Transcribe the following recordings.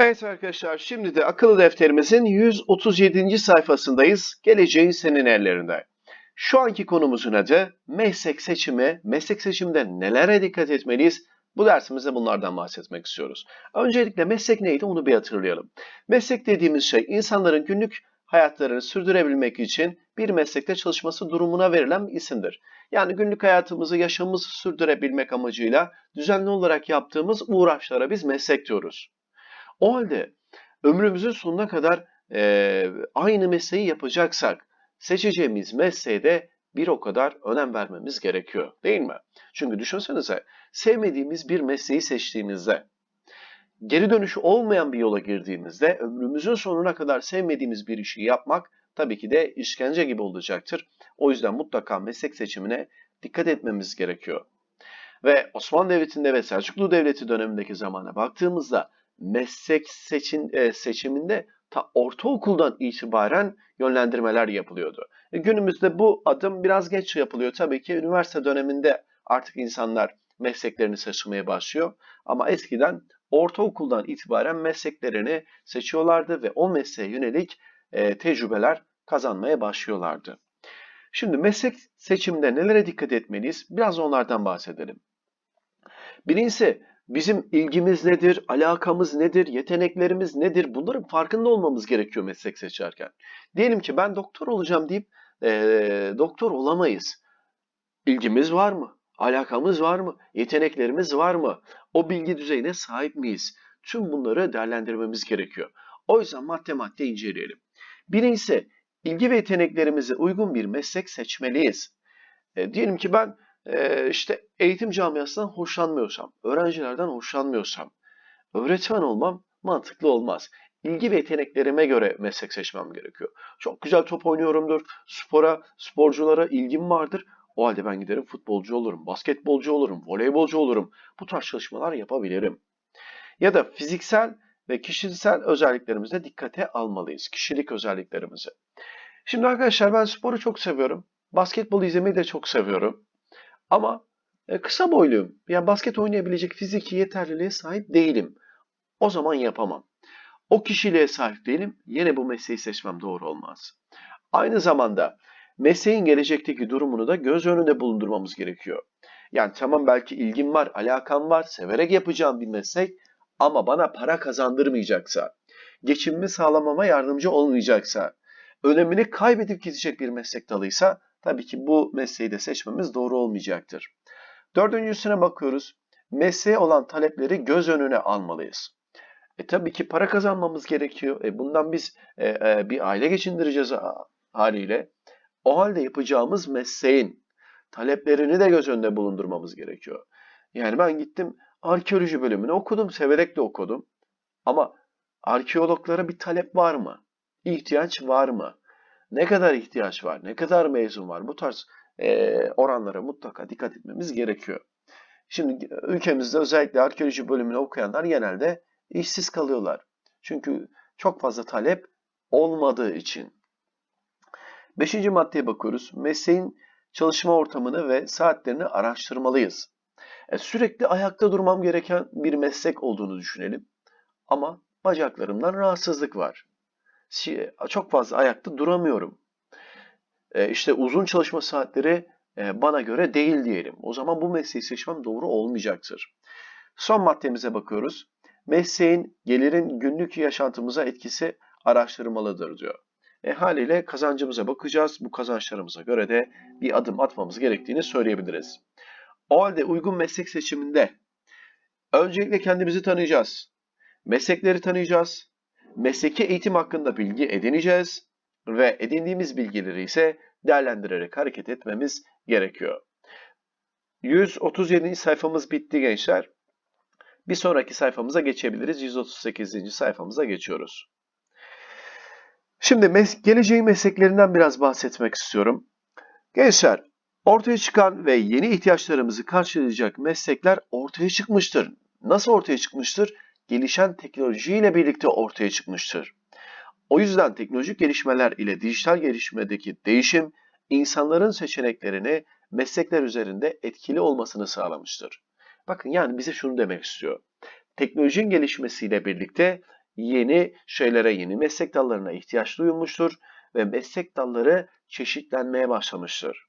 Evet arkadaşlar şimdi de akıllı defterimizin 137. sayfasındayız. Geleceğin senin ellerinde. Şu anki konumuzun adı meslek seçimi. Meslek seçiminde nelere dikkat etmeliyiz? Bu dersimizde bunlardan bahsetmek istiyoruz. Öncelikle meslek neydi onu bir hatırlayalım. Meslek dediğimiz şey insanların günlük hayatlarını sürdürebilmek için bir meslekte çalışması durumuna verilen bir isimdir. Yani günlük hayatımızı, yaşamımızı sürdürebilmek amacıyla düzenli olarak yaptığımız uğraşlara biz meslek diyoruz. O halde ömrümüzün sonuna kadar e, aynı mesleği yapacaksak seçeceğimiz mesleğe de bir o kadar önem vermemiz gerekiyor değil mi? Çünkü düşünsenize sevmediğimiz bir mesleği seçtiğimizde geri dönüşü olmayan bir yola girdiğimizde ömrümüzün sonuna kadar sevmediğimiz bir işi yapmak tabii ki de işkence gibi olacaktır. O yüzden mutlaka meslek seçimine dikkat etmemiz gerekiyor. Ve Osmanlı Devleti'nde ve Selçuklu Devleti dönemindeki zamana baktığımızda meslek seçin, e, seçiminde ta ortaokuldan itibaren yönlendirmeler yapılıyordu. E, günümüzde bu adım biraz geç yapılıyor. Tabii ki üniversite döneminde artık insanlar mesleklerini seçmeye başlıyor. Ama eskiden ortaokuldan itibaren mesleklerini seçiyorlardı ve o mesleğe yönelik e, tecrübeler kazanmaya başlıyorlardı. Şimdi meslek seçiminde nelere dikkat etmeliyiz? Biraz onlardan bahsedelim. Birincisi bizim ilgimiz nedir, alakamız nedir, yeteneklerimiz nedir? Bunların farkında olmamız gerekiyor meslek seçerken. Diyelim ki ben doktor olacağım deyip e, doktor olamayız. İlgimiz var mı? Alakamız var mı? Yeteneklerimiz var mı? O bilgi düzeyine sahip miyiz? Tüm bunları değerlendirmemiz gerekiyor. O yüzden madde madde inceleyelim. Birincisi ilgi ve yeteneklerimize uygun bir meslek seçmeliyiz. E, diyelim ki ben e, işte eğitim camiasından hoşlanmıyorsam, öğrencilerden hoşlanmıyorsam, öğretmen olmam mantıklı olmaz. İlgi ve yeteneklerime göre meslek seçmem gerekiyor. Çok güzel top oynuyorumdur, spora, sporculara ilgim vardır. O halde ben giderim futbolcu olurum, basketbolcu olurum, voleybolcu olurum. Bu tarz çalışmalar yapabilirim. Ya da fiziksel ve kişisel özelliklerimize dikkate almalıyız. Kişilik özelliklerimizi. Şimdi arkadaşlar ben sporu çok seviyorum. Basketbol izlemeyi de çok seviyorum. Ama e, kısa boyluyum. Yani basket oynayabilecek fiziki yeterliliğe sahip değilim. O zaman yapamam. O kişiliğe sahip değilim. Yine bu mesleği seçmem doğru olmaz. Aynı zamanda mesleğin gelecekteki durumunu da göz önünde bulundurmamız gerekiyor. Yani tamam belki ilgim var, alakam var, severek yapacağım bir meslek ama bana para kazandırmayacaksa, geçimimi sağlamama yardımcı olmayacaksa, önemini kaybedip gidecek bir meslek dalıysa tabii ki bu mesleği de seçmemiz doğru olmayacaktır. Dördüncüsüne bakıyoruz. Mesleğe olan talepleri göz önüne almalıyız. E tabii ki para kazanmamız gerekiyor. E bundan biz e, e, bir aile geçindireceğiz haliyle. O halde yapacağımız mesleğin taleplerini de göz önünde bulundurmamız gerekiyor. Yani ben gittim arkeoloji bölümünü okudum, severek de okudum. Ama arkeologlara bir talep var mı? İhtiyaç var mı? Ne kadar ihtiyaç var? Ne kadar mezun var? Bu tarz e, oranlara mutlaka dikkat etmemiz gerekiyor. Şimdi ülkemizde özellikle arkeoloji bölümünü okuyanlar genelde işsiz kalıyorlar. Çünkü çok fazla talep olmadığı için. Beşinci maddeye bakıyoruz. Mesleğin çalışma ortamını ve saatlerini araştırmalıyız. E, sürekli ayakta durmam gereken bir meslek olduğunu düşünelim. Ama bacaklarımdan rahatsızlık var. Çok fazla ayakta duramıyorum. E, işte uzun çalışma saatleri e, bana göre değil diyelim. O zaman bu mesleği seçmem doğru olmayacaktır. Son maddemize bakıyoruz. Mesleğin gelirin günlük yaşantımıza etkisi araştırmalıdır diyor. E, haliyle kazancımıza bakacağız. Bu kazançlarımıza göre de bir adım atmamız gerektiğini söyleyebiliriz. O halde uygun meslek seçiminde öncelikle kendimizi tanıyacağız. Meslekleri tanıyacağız. Mesleki eğitim hakkında bilgi edineceğiz ve edindiğimiz bilgileri ise değerlendirerek hareket etmemiz gerekiyor. 137. sayfamız bitti gençler. Bir sonraki sayfamıza geçebiliriz. 138. sayfamıza geçiyoruz. Şimdi mes geleceğin mesleklerinden biraz bahsetmek istiyorum. Gençler, ortaya çıkan ve yeni ihtiyaçlarımızı karşılayacak meslekler ortaya çıkmıştır. Nasıl ortaya çıkmıştır? Gelişen teknolojiyle birlikte ortaya çıkmıştır. O yüzden teknolojik gelişmeler ile dijital gelişmedeki değişim insanların seçeneklerini meslekler üzerinde etkili olmasını sağlamıştır. Bakın yani bize şunu demek istiyor. Teknolojinin gelişmesiyle birlikte yeni şeylere, yeni meslek dallarına ihtiyaç duyulmuştur ve meslek dalları çeşitlenmeye başlamıştır.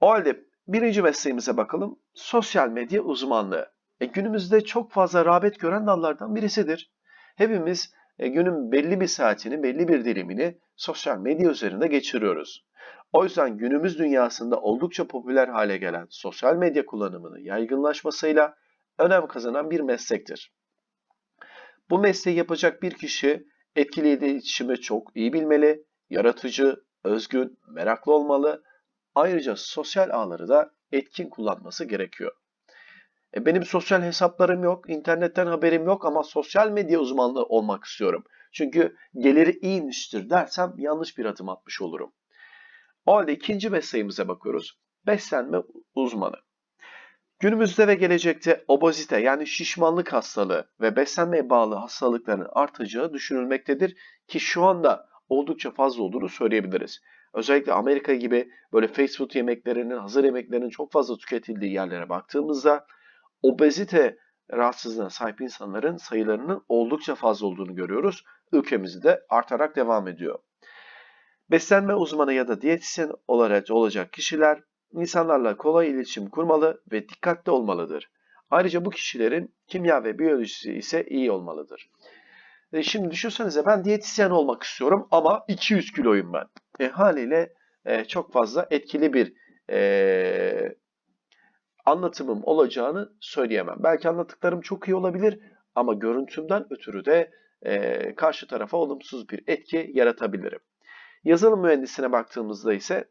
O halde birinci mesleğimize bakalım. Sosyal medya uzmanlığı. E, günümüzde çok fazla rağbet gören dallardan birisidir. Hepimiz e, günün belli bir saatini, belli bir dilimini sosyal medya üzerinde geçiriyoruz. O yüzden günümüz dünyasında oldukça popüler hale gelen sosyal medya kullanımının yaygınlaşmasıyla önem kazanan bir meslektir. Bu mesleği yapacak bir kişi etkili iletişimi çok iyi bilmeli, yaratıcı, özgün, meraklı olmalı. Ayrıca sosyal ağları da etkin kullanması gerekiyor. E benim sosyal hesaplarım yok, internetten haberim yok ama sosyal medya uzmanlığı olmak istiyorum. Çünkü geliri iyiymiştir dersem yanlış bir adım atmış olurum. O halde ikinci mesleğimize bakıyoruz. Beslenme uzmanı. Günümüzde ve gelecekte obezite yani şişmanlık hastalığı ve beslenmeye bağlı hastalıkların artacağı düşünülmektedir ki şu anda oldukça fazla olduğunu söyleyebiliriz. Özellikle Amerika gibi böyle fast food yemeklerinin, hazır yemeklerinin çok fazla tüketildiği yerlere baktığımızda obezite rahatsızlığına sahip insanların sayılarının oldukça fazla olduğunu görüyoruz. Ülkemizde de artarak devam ediyor. Beslenme uzmanı ya da diyetisyen olarak olacak kişiler insanlarla kolay iletişim kurmalı ve dikkatli olmalıdır. Ayrıca bu kişilerin kimya ve biyolojisi ise iyi olmalıdır. E şimdi düşünsenize ben diyetisyen olmak istiyorum ama 200 kiloyum ben. E, haliyle e, çok fazla etkili bir e, anlatımım olacağını söyleyemem. Belki anlattıklarım çok iyi olabilir ama görüntümden ötürü de e, karşı tarafa olumsuz bir etki yaratabilirim. Yazılım mühendisine baktığımızda ise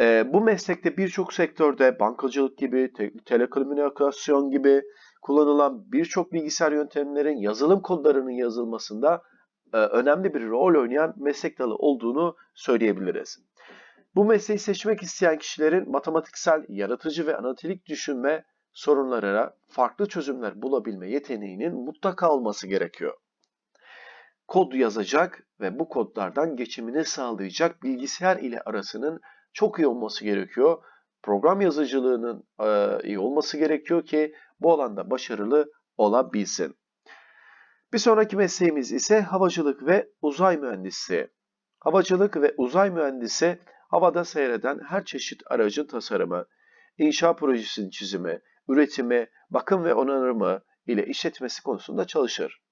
e, bu meslekte birçok sektörde bankacılık gibi, te telekomünikasyon gibi kullanılan birçok bilgisayar yöntemlerin yazılım kodlarının yazılmasında e, önemli bir rol oynayan meslek dalı olduğunu söyleyebiliriz. Bu mesleği seçmek isteyen kişilerin matematiksel, yaratıcı ve analitik düşünme sorunlarına farklı çözümler bulabilme yeteneğinin mutlaka olması gerekiyor. Kod yazacak ve bu kodlardan geçimini sağlayacak bilgisayar ile arasının çok iyi olması gerekiyor. Program yazıcılığının e, iyi olması gerekiyor ki bu alanda başarılı olabilsin. Bir sonraki mesleğimiz ise havacılık ve uzay mühendisi. Havacılık ve uzay mühendisi havada seyreden her çeşit aracın tasarımı, inşa projesinin çizimi, üretimi, bakım ve onarımı ile işletmesi konusunda çalışır.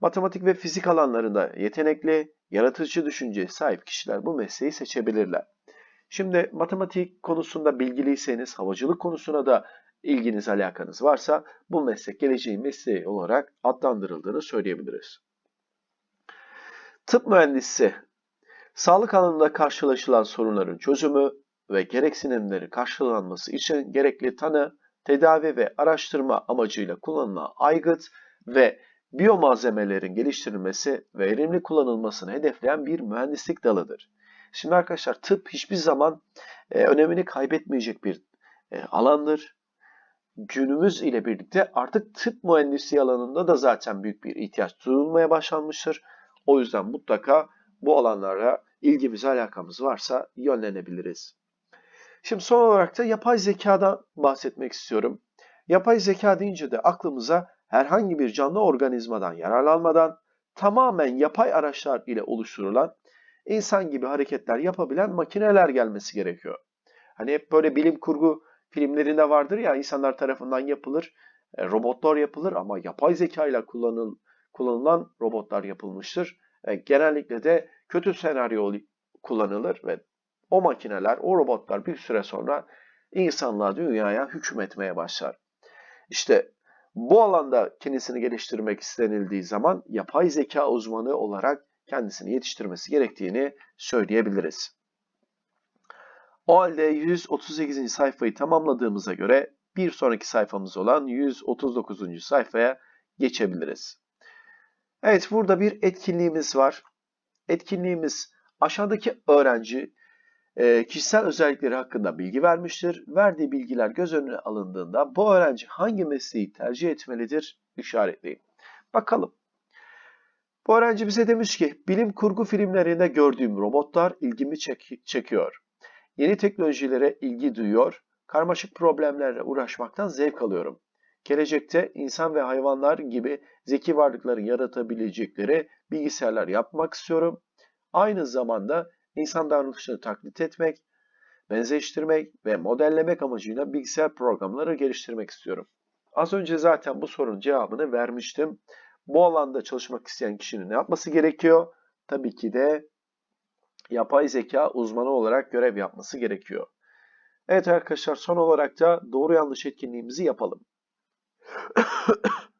Matematik ve fizik alanlarında yetenekli, yaratıcı düşünceye sahip kişiler bu mesleği seçebilirler. Şimdi matematik konusunda bilgiliyseniz, havacılık konusuna da ilginiz, alakanız varsa bu meslek geleceğin mesleği olarak adlandırıldığını söyleyebiliriz. Tıp mühendisi, sağlık alanında karşılaşılan sorunların çözümü ve gereksinimleri karşılanması için gerekli tanı, tedavi ve araştırma amacıyla kullanılan aygıt ve biyomalzemelerin geliştirilmesi ve verimli kullanılmasını hedefleyen bir mühendislik dalıdır. Şimdi arkadaşlar tıp hiçbir zaman e, önemini kaybetmeyecek bir e, alandır. Günümüz ile birlikte artık tıp mühendisliği alanında da zaten büyük bir ihtiyaç duyulmaya başlanmıştır. O yüzden mutlaka bu alanlara ilgimiz, alakamız varsa yönlenebiliriz. Şimdi son olarak da yapay zekadan bahsetmek istiyorum. Yapay zeka deyince de aklımıza herhangi bir canlı organizmadan yararlanmadan tamamen yapay araçlar ile oluşturulan insan gibi hareketler yapabilen makineler gelmesi gerekiyor. Hani hep böyle bilim kurgu filmlerinde vardır ya insanlar tarafından yapılır, e, robotlar yapılır ama yapay zeka ile kullanıl, kullanılan robotlar yapılmıştır. E, genellikle de kötü senaryo kullanılır ve o makineler, o robotlar bir süre sonra insanlığa, dünyaya hükmetmeye başlar. İşte bu alanda kendisini geliştirmek istenildiği zaman yapay zeka uzmanı olarak kendisini yetiştirmesi gerektiğini söyleyebiliriz. O halde 138. sayfayı tamamladığımıza göre bir sonraki sayfamız olan 139. sayfaya geçebiliriz. Evet burada bir etkinliğimiz var. Etkinliğimiz aşağıdaki öğrenci e, kişisel özellikleri hakkında bilgi vermiştir. Verdiği bilgiler göz önüne alındığında bu öğrenci hangi mesleği tercih etmelidir işaretleyin. Bakalım. Bu öğrenci bize demiş ki bilim kurgu filmlerinde gördüğüm robotlar ilgimi çek çekiyor. Yeni teknolojilere ilgi duyuyor, karmaşık problemlerle uğraşmaktan zevk alıyorum. Gelecekte insan ve hayvanlar gibi zeki varlıkları yaratabilecekleri bilgisayarlar yapmak istiyorum. Aynı zamanda insan davranışını taklit etmek, benzeştirmek ve modellemek amacıyla bilgisayar programları geliştirmek istiyorum. Az önce zaten bu sorunun cevabını vermiştim. Bu alanda çalışmak isteyen kişinin ne yapması gerekiyor? Tabii ki de yapay zeka uzmanı olarak görev yapması gerekiyor. Evet arkadaşlar son olarak da doğru yanlış etkinliğimizi yapalım.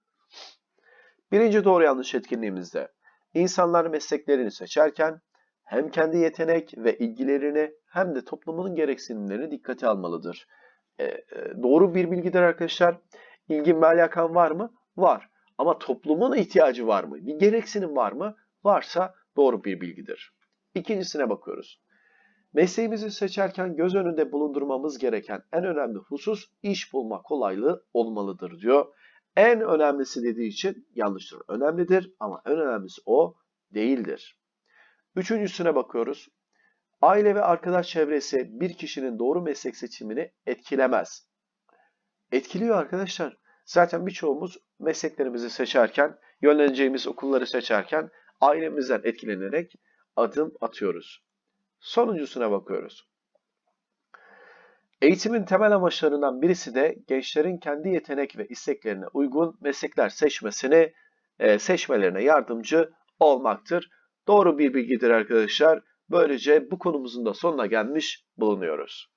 Birinci doğru yanlış etkinliğimizde insanlar mesleklerini seçerken hem kendi yetenek ve ilgilerini hem de toplumun gereksinimlerini dikkate almalıdır. E, e, doğru bir bilgidir arkadaşlar. İlgin ve alakan var mı? Var. Ama toplumun ihtiyacı var mı? Bir gereksinim var mı? Varsa doğru bir bilgidir. İkincisine bakıyoruz. Mesleğimizi seçerken göz önünde bulundurmamız gereken en önemli husus iş bulma kolaylığı olmalıdır diyor. En önemlisi dediği için yanlıştır. Önemlidir ama en önemlisi o değildir. Üçüncüsüne bakıyoruz. Aile ve arkadaş çevresi bir kişinin doğru meslek seçimini etkilemez. Etkiliyor arkadaşlar. Zaten birçoğumuz mesleklerimizi seçerken, yönleneceğimiz okulları seçerken ailemizden etkilenerek adım atıyoruz. Sonuncusuna bakıyoruz. Eğitimin temel amaçlarından birisi de gençlerin kendi yetenek ve isteklerine uygun meslekler seçmesini e, seçmelerine yardımcı olmaktır. Doğru bir bilgidir arkadaşlar. Böylece bu konumuzun da sonuna gelmiş bulunuyoruz.